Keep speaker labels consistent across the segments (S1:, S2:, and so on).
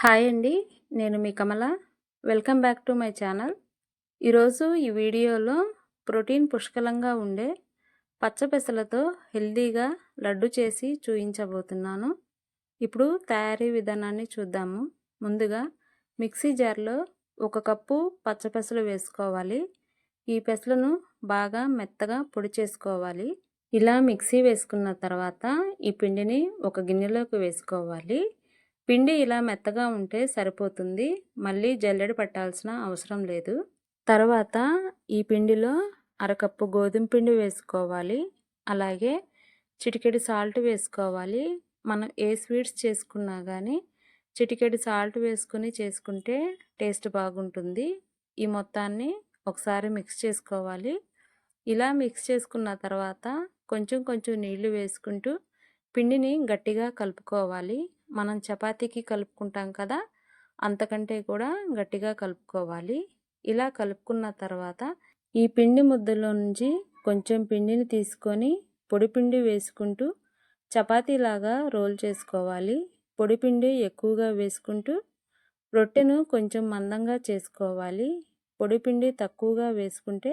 S1: Hi అండి నేను మీ Kamala. Welcome back to my channel. ఈరోజు ఈ వీడియోలో ప్రోటీన్ పుష్కలంగా ఉండే పచ్చపెసలతో హెల్దీగా లడ్డు చేసి చూపించబోతున్నాను ఇప్పుడు తయారీ విధానాన్ని చూద్దాము. ముందుగా మిక్సీ జార్లో ఒక కప్పు పచ్చపెసలు వేసుకోవాలి. ఈ పెసలను బాగా మెత్తగా పొడి చేసుకోవాలి. ఇలా మిక్సీ వేసుకున్న తర్వాత ఈ పిండిని ఒక గిన్నెలోకి వేసుకోవాలి. పిండి ఇలా మెత్తగా ఉంటే సరిపోతుంది. మళ్ళీ జల్లెడ పట్టాల్సిన అవసరం లేదు. తర్వాత ఈ పిండిలో అరకప్పు గోధుమ పిండి వేసుకోవాలి. అలాగే చిటికెడు సాల్ట్ వేసుకోవాలి. మనం ఏ స్వీట్స్ చేసుకున్నా కానీ చిటికెడి సాల్ట్ వేసుకుని చేసుకుంటే టేస్ట్ బాగుంటుంది. ఈ మొత్తాన్ని ఒకసారి మిక్స్ చేసుకోవాలి. ఇలా మిక్స్ చేసుకున్న తర్వాత కొంచెం కొంచెం నీళ్ళు వేసుకుంటూ పిండిని గట్టిగా కలుపుకోవాలి. మనం చపాతీకి కలుపుకుంటాం కదా! అంతకంటే కూడా గట్టిగా కలుపుకోవాలి. ఇలా కలుపుకున్న తర్వాత ఈ పిండి ముద్దలో నుంచి కొంచెం పిండిని తీసుకొని పొడి పిండి వేసుకుంటూ చపాతీలాగా రోల్ చేసుకోవాలి. పొడి పిండి ఎక్కువగా వేసుకుంటూ రొట్టెను కొంచెం మందంగా చేసుకోవాలి. పొడి పిండి తక్కువగా వేసుకుంటే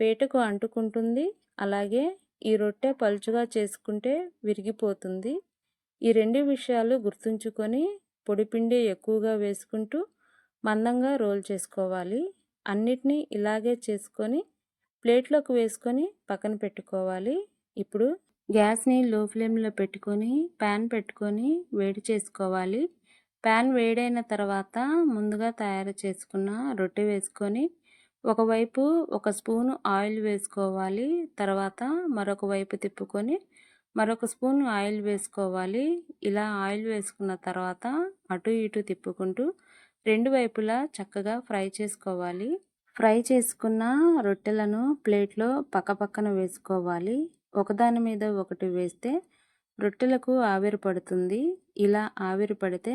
S1: పేటకు అంటుకుంటుంది. అలాగే ఈ రొట్టె పలుచుగా చేసుకుంటే విరిగిపోతుంది. ఈ రెండు విషయాలు గుర్తుంచుకొని పొడిపిండి ఎక్కువగా వేసుకుంటూ మందంగా రోల్ చేసుకోవాలి. అన్నిటినీ ఇలాగే చేసుకొని ప్లేట్లోకి వేసుకొని పక్కన పెట్టుకోవాలి. ఇప్పుడు గ్యాస్ని లో ఫ్లేమ్లో పెట్టుకొని ప్యాన్ పెట్టుకొని వేడి చేసుకోవాలి. ప్యాన్ వేడైన తర్వాత ముందుగా తయారు చేసుకున్న రొట్టె వేసుకొని ఒకవైపు ఒక స్పూను ఆయిల్ వేసుకోవాలి. తర్వాత మరొక వైపు తిప్పుకొని మరొక స్పూన్ ఆయిల్ వేసుకోవాలి. ఇలా ఆయిల్ వేసుకున్న తర్వాత అటు ఇటు తిప్పుకుంటూ రెండు వైపులా చక్కగా ఫ్రై చేసుకోవాలి. ఫ్రై చేసుకున్న రొట్టెలను ప్లేట్లో పక్కపక్కన వేసుకోవాలి. ఒకదాని మీద ఒకటి వేస్తే రొట్టెలకు ఆవిరి పడుతుంది. ఇలా ఆవిరి పడితే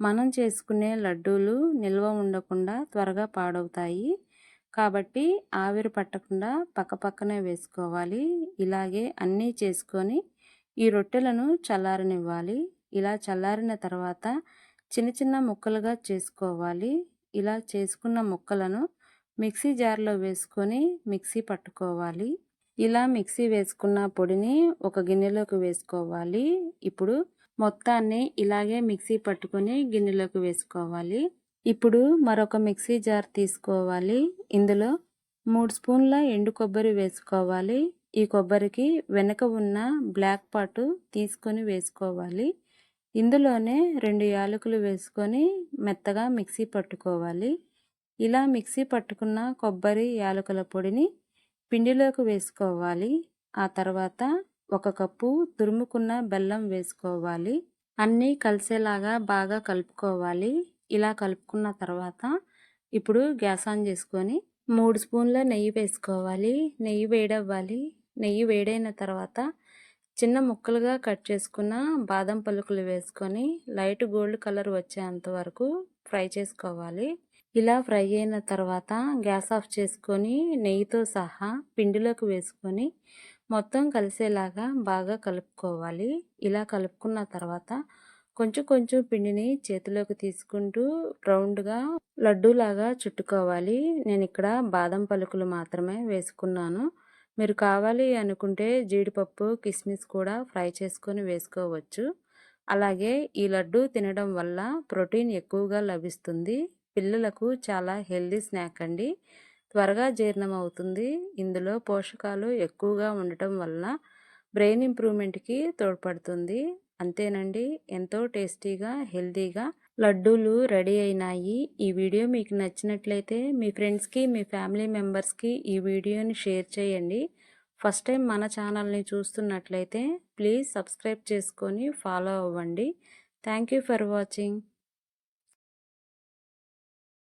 S1: మనం చేసుకునే లడ్డూలు నిల్వ ఉండకుండా త్వరగా పాడవుతాయి. కాబట్టి ఆవిరి పట్టకుండా పక్కపక్కనే వేసుకోవాలి. ఇలాగే అన్నీ చేసుకొని ఈ రొట్టెలను చల్లారనివ్వాలి. ఇలా చల్లారిన తర్వాత చిన్న చిన్న ముక్కలుగా చేసుకోవాలి. ఇలా చేసుకున్న ముక్కలను మిక్సీ జార్లో వేసుకొని మిక్సీ పట్టుకోవాలి. ఇలా మిక్సీ వేసుకున్న పొడిని ఒక గిన్నెలోకి వేసుకోవాలి. ఇప్పుడు మొత్తాన్ని ఇలాగే మిక్సీ పట్టుకొని గిన్నెలోకి వేసుకోవాలి. ఇప్పుడు మరొక మిక్సీ జార్ తీసుకోవాలి. ఇందులో మూడు స్పూన్ల ఎండు కొబ్బరి వేసుకోవాలి. ఈ కొబ్బరికి వెనక ఉన్న బ్లాక్ పాటు తీసుకొని వేసుకోవాలి. ఇందులోనే రెండు యాలకులు వేసుకొని మెత్తగా మిక్సీ పట్టుకోవాలి. ఇలా మిక్సీ పట్టుకున్న కొబ్బరి యాలకుల పొడిని పిండిలోకి వేసుకోవాలి. ఆ తర్వాత ఒక కప్పు తురుముకున్న బెల్లం వేసుకోవాలి. అన్నీ కలిసేలాగా బాగా కలుపుకోవాలి. ఇలా కలుపుకున్న తర్వాత ఇప్పుడు గ్యాస్ ఆన్ చేసుకొని మూడు స్పూన్ల నెయ్యి వేసుకోవాలి. నెయ్యి వేడవ్వాలి. నెయ్యి వేడైన తర్వాత చిన్న ముక్కలుగా కట్ చేసుకున్న బాదం పలుకులు వేసుకొని లైట్ గోల్డ్ కలర్ వచ్చేంత వరకు ఫ్రై చేసుకోవాలి. ఇలా ఫ్రై అయిన తర్వాత గ్యాస్ ఆఫ్ చేసుకొని నెయ్యితో సహా పిండిలోకి వేసుకొని మొత్తం కలిసేలాగా బాగా కలుపుకోవాలి. ఇలా కలుపుకున్న తర్వాత కొంచెం కొంచెం పిండిని చేతిలోకి తీసుకుంటూ రౌండ్గా లడ్డూలాగా చుట్టుకోవాలి. నేను ఇక్కడ బాదం పలుకులు మాత్రమే వేసుకున్నాను. మీరు కావాలి అనుకుంటే జీడిపప్పు కిస్మిస్ కూడా ఫ్రై చేసుకొని వేసుకోవచ్చు. అలాగే ఈ లడ్డు తినడం వల్ల ప్రోటీన్ ఎక్కువగా లభిస్తుంది. పిల్లలకు చాలా హెల్దీ స్నాక్ అండి. త్వరగా జీర్ణం అవుతుంది ఇందులో పోషకాలు ఎక్కువగా ఉండటం వల్ల బ్రెయిన్ ఇంప్రూవ్మెంట్కి తోడ్పడుతుంది. అంతేనండి. ఎంతో టేస్టీగా హెల్దీగా లడ్డూలు రెడీ అయినాయి. ఈ వీడియో మీకు నచ్చినట్లయితే మీ ఫ్రెండ్స్కి మీ ఫ్యామిలీ మెంబర్స్కి ఈ వీడియోని షేర్ చేయండి. ఫస్ట్ టైం మన ఛానల్ని చూస్తున్నట్లయితే ప్లీజ్ సబ్స్క్రైబ్ చేసుకొని ఫాలో అవ్వండి. Thank for watching.